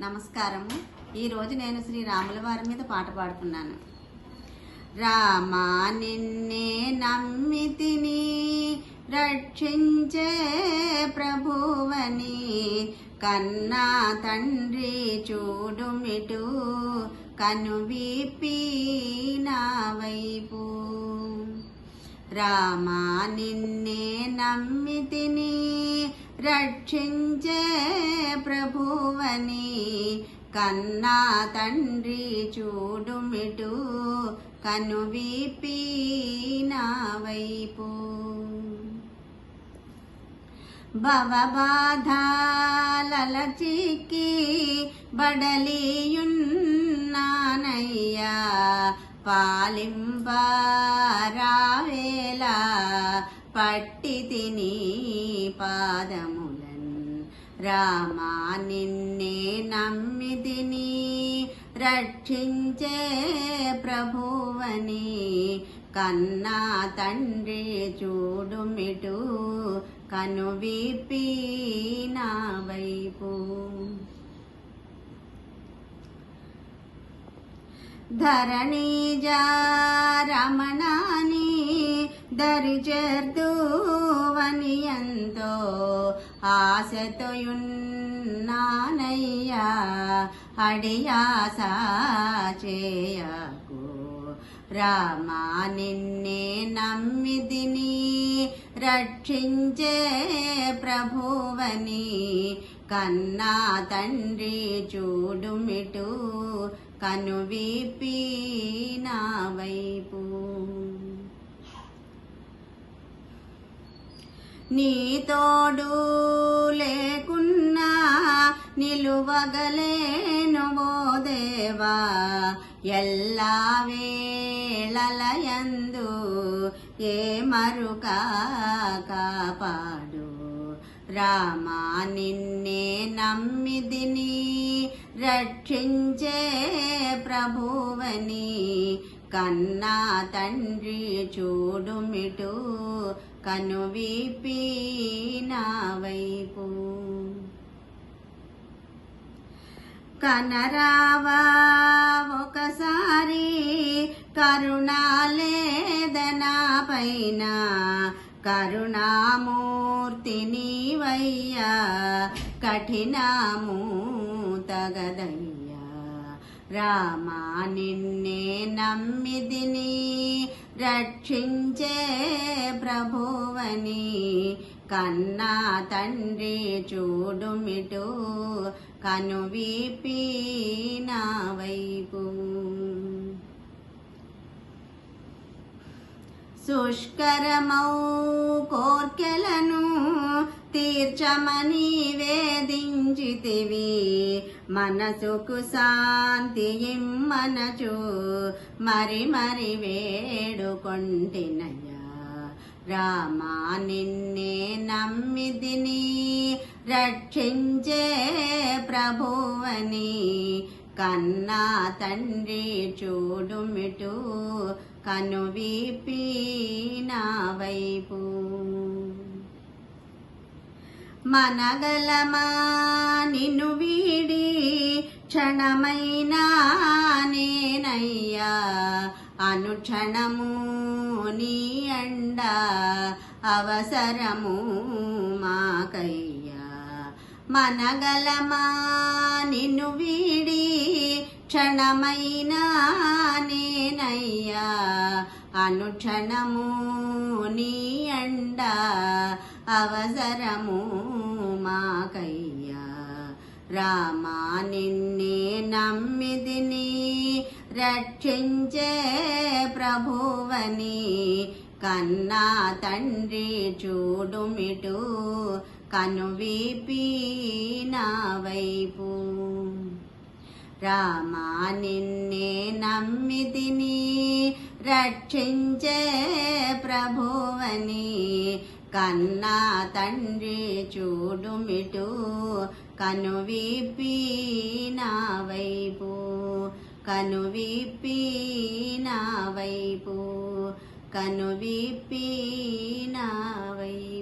నమస్కారము. ఈరోజు నేను శ్రీ రాముల వారి మీద పాట పాడుతున్నాను. రామా నిన్నే నమ్మితిని రక్షించే ప్రభువని కన్నా తండ్రి చూడుమిటు కను నా వైపు. రామా నిన్నే నమ్మితిని రక్షించే ప్రభువని కన్నా తండ్రి చూడుమిటు కను నా వైపు భవబాధాలల బడలియున్నానయ్యా పాలింబారావేలా పట్టి తిని పాదములన్. రామా నిన్నే నమ్మి తిని రక్షించే ప్రభువని. కన్నా తండ్రి చూడుమిటు కనువిపి నా వైపు. ధరణీజ రమణాని ధరణీజారమణాని దరిచేర్దువని ఎంతో ఆశతోయున్నానయ్యా అడియాస చేయకు రామా నిన్నే నమ్మిదిని రక్షించే ప్రభువని కన్నా తండ్రి చూడుమిటు కనువిపి నా వైపు. నీ తోడు లేకున్నా నిలువగలేను ఓ దేవా. ఎల్లా వేళలయందు ఏ మరుకా కాపాడు. రామా నిన్నే నమ్మిదిని రక్షించే ప్రభువని. కన్నా తండ్రి చూడుమిటు కను నా వైపు కనరావా ఒకసారి కరుణాలేదనా పైన కరుణామూర్తి నీవయ్యా కఠినాము తగదయ్యా రామా నిన్నే నమ్మిదిని రక్షించే ప్రభువని. కన్నా తండ్రి చూడుమిటు కను విప్పి నా వైపు. శుష్కరమౌ కోర్కెలను తీర్చమని వేదించితివి మనసుకు శాంతి ఇమ్మనచు. మరి మరి వేడుకొంటినయ్యా. రామా నిన్నే నమ్మిదిని రక్షించే ప్రభువని. కన్నా తండ్రి చూడుమిటు కను నా వైపు. మనగలమా? నిన్ను వీడి క్షణమైనా నేనయ్యా. అనుక్షణము నీ అండ అవసరము మాకయ్యా. మనగలమా? నిన్ను వీడి క్షణమైనా నేనయ్యా. అనుక్షణము నీ అండ అవసరము మాకయ్యా. రామా నిన్నే నమ్మిదిని రక్షించే ప్రభువని. కన్నా తండ్రి చూడుమిటు కను నా వైపు. రామా నిన్నే నమ్మిదిని రక్షించే ప్రభువని. కన్నా తండ్రి చూడుమిటు కను నా వైపు కను నా వైపు కను నా వైపు